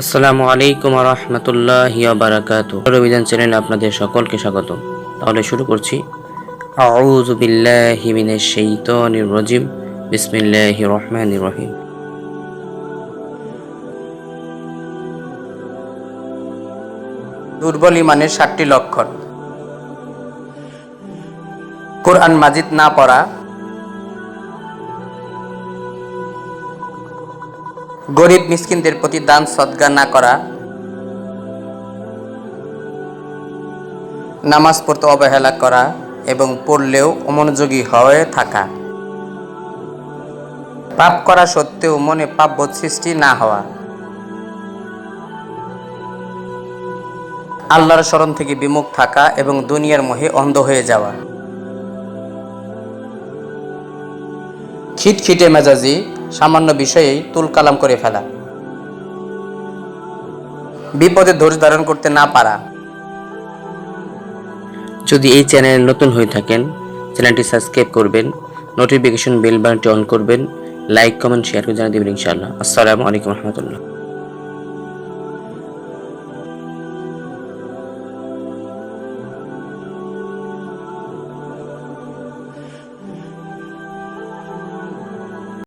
আসসালামু আলাইকুম রহমতুল্লাহ বারাকাত অভিযান চ্যানেলে আপনাদের সকলকে স্বাগত। তাহলে শুরু করছি। রহিম। দুর্বল ইমানের সাতটি লক্ষণ। কোরআন মাজিদ না পড়া গরিব মিসকিনদের প্রতি দান, সদ্গা না করা, নামাজ পড়তে অবহেলা করা এবং পড়লেও অমনোযোগী হয়ে থাকা। পাপ করা সত্ত্বেও মনে পাপবোধ সৃষ্টি না হওয়া। আল্লাহর স্মরণ থেকে বিমুখ থাকা এবং দুনিয়ার মোহে অন্ধ হয়ে যাওয়া। খিটখিটে মেজাজি সামান্য বিষয়েই তুলকালাম করে ফেলা। বিপদে ধৈর্য ধারণ করতে না পারা। যদি এই চ্যানেল নতুন হয়ে থাকেন, চ্যানেলটি সাবস্ক্রাইব করবেন নোটিফিকেশন বেল বাটনটি অন করবেন লাইক কমেন্ট শেয়ার করে জানিয়ে দেবেন ইনশাআল্লাহ। আসসালামু আলাইকুম রহমতুল্লাহ।